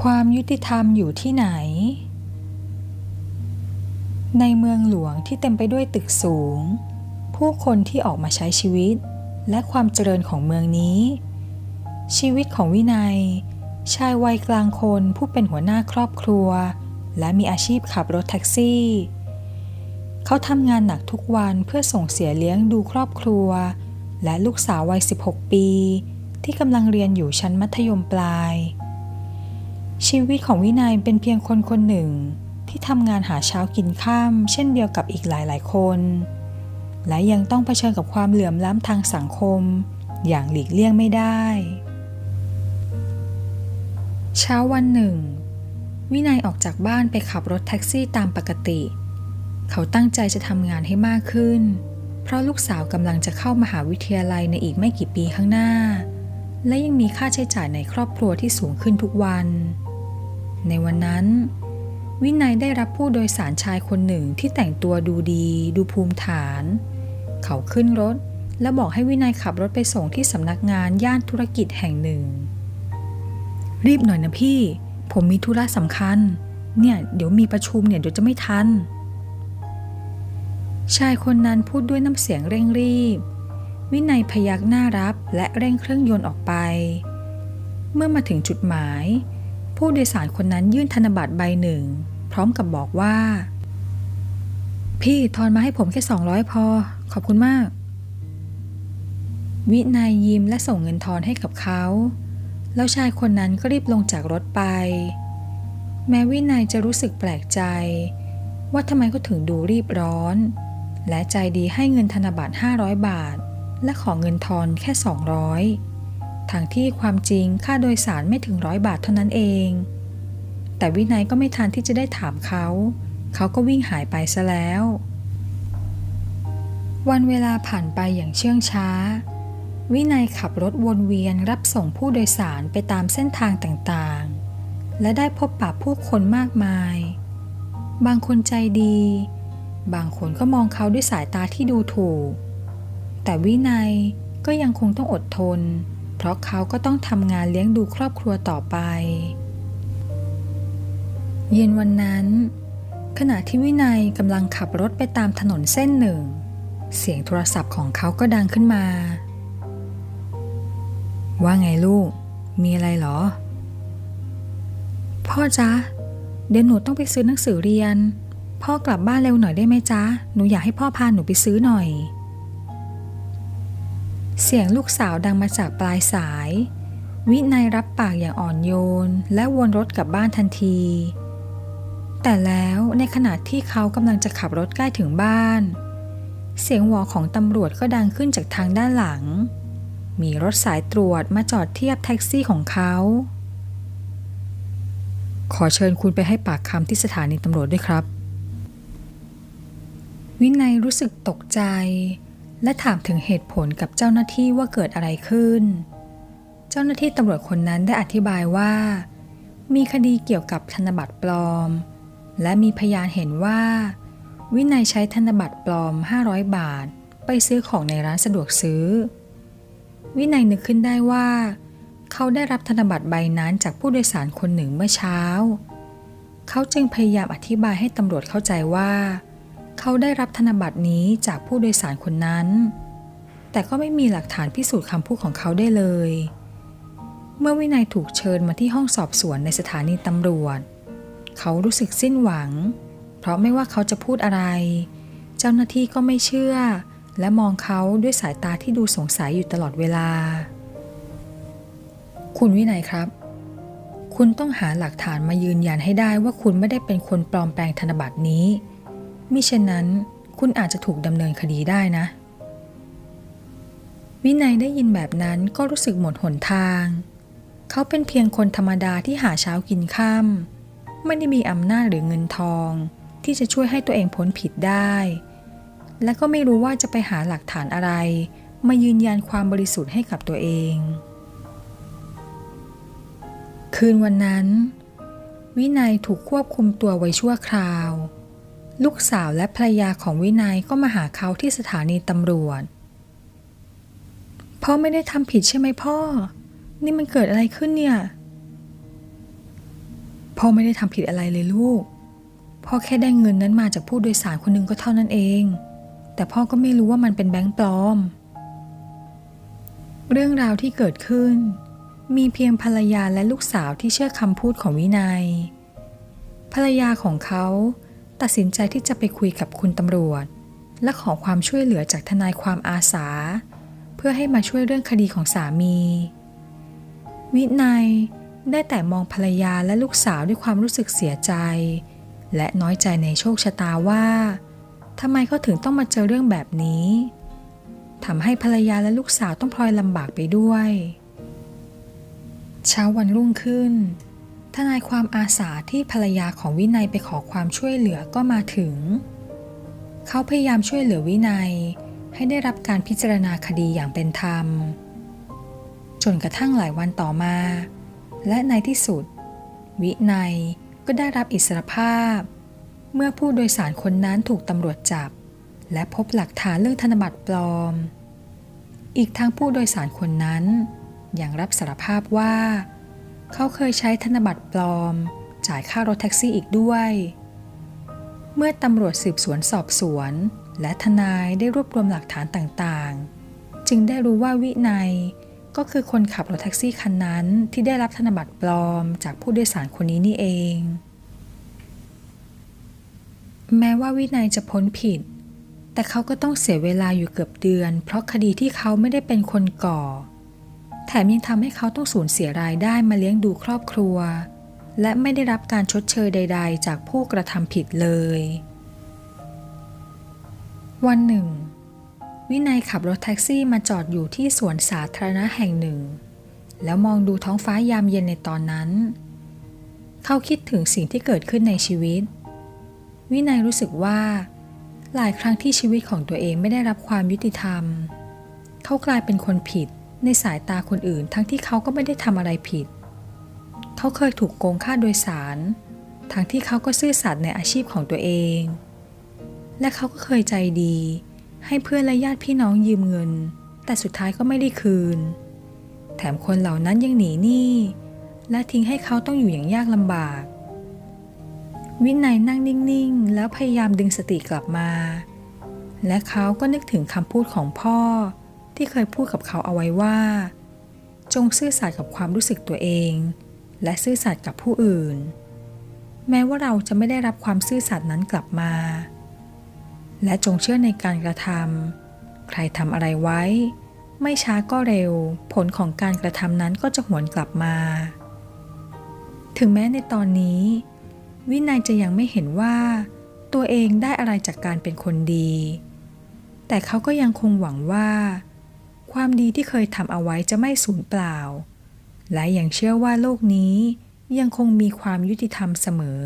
ความยุติธรรมอยู่ที่ไหน ในเมืองหลวงที่เต็มไปด้วยตึกสูง ผู้คนที่ออกมาใช้ชีวิต และความเจริญของเมืองนี้ ชีวิตของวินัย ชายวัยกลางคนผู้เป็นหัวหน้าครอบครัว และมีอาชีพขับรถแท็กซี่ เขาทำงานหนักทุกวันเพื่อส่งเสียเลี้ยงดูครอบครัว และลูกสาววัย 16 ปี ที่กำลังเรียนอยู่ชั้นมัธยมปลาย ชีวิตของวินัยเป็นเพียงคนคนหนึ่ง ที่ทำงานหาเช้ากินข้าม เช่นเดียวกับอีกหลายๆคน และยังต้องเผชิญกับความเหลื่อมล้ำทางสังคม อย่างหลีกเลี่ยงไม่ได้ เช้าวันหนึ่ง วินัยออกจากบ้านไปขับรถแท็กซี่ตามปกติ เขาตั้งใจจะทำงานให้มากขึ้น เพราะลูกสาวกำลังจะเข้ามหาวิทยาลัยในอีกไม่กี่ปีข้างหน้า และยังมีค่าใช้จ่ายในครอบครัวที่สูงขึ้นทุกวัน ในวันนั้น วินัยได้รับผู้โดยสารชายคนหนึ่งที่แต่งตัวดูดี ดูภูมิฐาน เขาขึ้นรถและบอกให้วินัยขับรถไปส่งที่สำนักงานย่านธุรกิจแห่งหนึ่ง รีบหน่อยนะพี่ ผมมีธุระสำคัญ เนี่ย เดี๋ยวมีประชุมเนี่ยเดี๋ยวจะไม่ทัน ชายคนนั้นพูดด้วยน้ำเสียงเร่งรีบ วินัยพยักหน้ารับและเร่งเครื่องยนต์ออกไป เมื่อมาถึงจุดหมาย ผู้โดยสารคนนั้นยื่นธนบัตรใบหนึ่ง พร้อมกับบอกว่า พี่ทอนมาให้ผมแค่ 200 พอ ขอบคุณมาก วินัยยิ้มและส่งเงินทอนให้กับเขา แล้วชายคนนั้นก็รีบลงจากรถไป แม้วินัยจะรู้สึกแปลกใจ ว่าทำไมเขาถึงดูรีบร้อน และใจดีให้เงินธนบัตร500 บาท และขอเงินทอนแค่ 200 ทางที่ความจริงค่าโดยสารไม่ถึงร้อยบาทเท่านั้นเอง แต่วินัยก็ไม่ทันที่จะได้ถามเขา เขาก็วิ่งหายไปซะแล้ว วันเวลาผ่านไปอย่างเชื่องช้า วินัยขับรถวนเวียนรับส่งผู้โดยสารไปตามเส้นทางต่างๆ และได้พบปะผู้คนมากมาย บางคนใจดี บางคนก็มองเขาด้วยสายตาที่ดูถูก แต่วินัยก็ยังคงต้องอดทน เพราะเขาก็ต้องทำงานเลี้ยงดูครอบครัวต่อไป เย็นวันนั้น ขณะที่วินัยกำลังขับรถไปตามถนนเส้นหนึ่ง เสียงโทรศัพท์ของเขาก็ดังขึ้นมา ว่าไงลูก มีอะไรเหรอ พ่อจ๊ะ เดี๋ยวหนูต้องไปซื้อหนังสือเรียน พ่อกลับบ้านเร็วหน่อยได้ไหมจ๊ะ หนูอยากให้พ่อพาหนูไปซื้อหน่อย เสียงลูกสาวดังมาจากปลายสาย วินัยรับปากอย่างอ่อนโยน และวนรถกลับบ้านทันที แต่แล้วในขณะที่เขากำลังจะขับรถใกล้ถึงบ้าน เสียงหวอของตำรวจก็ดังขึ้นจากทางด้านหลัง มีรถสายตรวจมาจอดเทียบแท็กซี่ของเขา ขอเชิญคุณไปให้ปากคำที่สถานีตำรวจด้วยครับ วินัยรู้สึกตกใจ และถามถึงเหตุผลกับเจ้าหน้าที่ว่าเกิดอะไรขึ้น เจ้าหน้าที่ตำรวจคนนั้นได้อธิบายว่า มีคดีเกี่ยวกับธนบัตรปลอม และมีพยานเห็นว่า วินัยใช้ธนบัตรปลอม 500 บาท ไปซื้อของในร้านสะดวกซื้อ วินัยนึกขึ้นได้ว่า เขาได้รับธนบัตรใบนั้นจากผู้โดยสารคนหนึ่งเมื่อเช้า เขาจึงพยายามอธิบายให้ตำรวจเข้าใจว่า เขาได้รับธนบัตรนี้จากผู้โดยสารคนนั้น แต่ก็ไม่มีหลักฐานพิสูจน์คำพูดของเขาได้เลย เมื่อวินัยถูกเชิญมาที่ห้องสอบสวนในสถานีตำรวจ เขารู้สึกสิ้นหวัง เพราะไม่ว่าเขาจะพูดอะไร เจ้าหน้าที่ก็ไม่เชื่อ และมองเขาด้วยสายตาที่ดูสงสัยอยู่ตลอดเวลา คุณวินัยครับ คุณต้องหาหลักฐานมายืนยันให้ได้ว่าคุณไม่ได้เป็นคนปลอมแปลงธนบัตรนี้ มิเช่นนั้นคุณอาจจะถูกดำเนินคดีได้นะ วินัยได้ยินแบบนั้นก็รู้สึกหมดหนทาง เขาเป็นเพียงคนธรรมดาที่หาเช้ากินข้าไม่ได้มีอำนาจหรือเงินทอง ที่จะช่วยให้ตัวเองพ้นผิดได้ และก็ไม่รู้ว่าจะไปหาหลักฐานอะไร มายืนยันความบริสุทธิ์ให้กับตัวเอง คืนวันนั้น วินัยถูกควบคุมตัวไว้ชั่วคราว ลูกสาวและภรรยาของวินัยก็มาหาเขาที่สถานีตำรวจ พ่อไม่ได้ทำผิดใช่ไหมพ่อ นี่มันเกิดอะไรขึ้นเนี่ย พ่อไม่ได้ทำผิดอะไรเลยลูก พ่อแค่ได้เงินนั้นมาจากผู้โดยสารคนหนึ่งก็เท่านั้นเอง แต่พ่อก็ไม่รู้ว่ามันเป็นแบงค์ปลอม เรื่องราวที่เกิดขึ้น มีเพียงภรรยาและลูกสาวที่เชื่อคำพูดของวินัย ภรรยาของเขา ตัดสินใจที่จะไปคุยกับคุณตำรวจ และขอความช่วยเหลือจากทนายความอาสา เพื่อให้มาช่วยเรื่องคดีของสามี วินัยได้แต่มองภรรยาและลูกสาวด้วยความรู้สึกเสียใจ และน้อยใจในโชคชะตาว่าทำไมเขาถึงต้องมาเจอเรื่องแบบนี้ทำให้ภรรยาและลูกสาวต้องพลอยลำบากไปด้วย เช้าวันรุ่งขึ้น ทนายความอาสาที่ภรรยาของวินัยไปขอความช่วยเหลือก็มาถึง เขาพยายามช่วยเหลือวินัย ให้ได้รับการพิจารณาคดีอย่างเป็นธรรม จนกระทั่งหลายวันต่อมา และในที่สุด วินัยก็ได้รับอิสรภาพ เมื่อผู้โดยสารคนนั้นถูกตำรวจจับ และพบหลักฐานเรื่องธนบัตรปลอม อีกทั้งผู้โดยสารคนนั้นยังรับสารภาพว่า เขาเคยใช้ธนบัตรปลอม จ่ายค่ารถแท็กซี่อีกด้วย เมื่อตำรวจสืบสวนสอบสวน และทนายได้รวบรวมหลักฐานต่างๆ จึงได้รู้ว่าวินัยก็คือคนขับรถแท็กซี่คันนั้นที่ได้รับธนบัตรปลอมจากผู้โดยสารคนนี้นี่เอง แม้ว่าวินัยจะพ้นผิด แต่เขาก็ต้องเสียเวลาอยู่เกือบเดือน เพราะคดีที่เขาไม่ได้เป็นคนก่อ แถมยังทำให้เขาต้องสูญเสียรายได้มาเลี้ยงดูครอบครัว และไม่ได้รับการชดเชยใด ๆ จากผู้กระทำผิดเลย วันหนึ่ง วินัยขับรถแท็กซี่มาจอดอยู่ที่สวนสาธารณะแห่งหนึ่ง แล้วมองดูท้องฟ้ายามเย็นในตอนนั้น เขาคิดถึงสิ่งที่เกิดขึ้นในชีวิต วินัยรู้สึกว่า หลายครั้งที่ชีวิตของตัวเองไม่ได้รับความยุติธรรม เขากลายเป็นคนผิด ในสายตาคนอื่นทั้งที่เขาก็ไม่ได้ทำอะไรผิด เขาเคยถูกโกงค่าโดยสาร ทั้งที่เขาก็ซื่อสัตย์ในอาชีพของตัวเอง และเขาก็เคยใจดี ให้เพื่อนและญาติพี่น้องยืมเงิน แต่สุดท้ายก็ไม่ได้คืน แถมคนเหล่านั้นยังหนีหนี้และทิ้งให้เขาต้องอยู่อย่างยากลำบาก วินัยนั่งนิ่งๆ แล้วพยายามดึงสติกลับมา และเขาก็นึกถึงคำพูดของพ่อ ที่เคยพูดกับเขาเอาไว้ว่า จงซื่อสัตย์กับความรู้สึกตัวเอง และซื่อสัตย์กับผู้อื่น แม้ว่าเราจะไม่ได้รับความซื่อสัตย์นั้นกลับมา และจงเชื่อในการกระทำใครทำอะไรไว้ ไม่ช้าก็เร็ว ผลของการกระทำนั้นก็จะหวนกลับมา ถึงแม้ในตอนนี้ วินัยจะยังไม่เห็นว่า ตัวเองได้อะไรจากการเป็นคนดี แต่เขาก็ยังคงหวังว่า ความดีที่เคยทำเอาไว้จะไม่สูญเปล่า และยังเชื่อว่าโลกนี้ยังคงมีความยุติธรรมเสมอ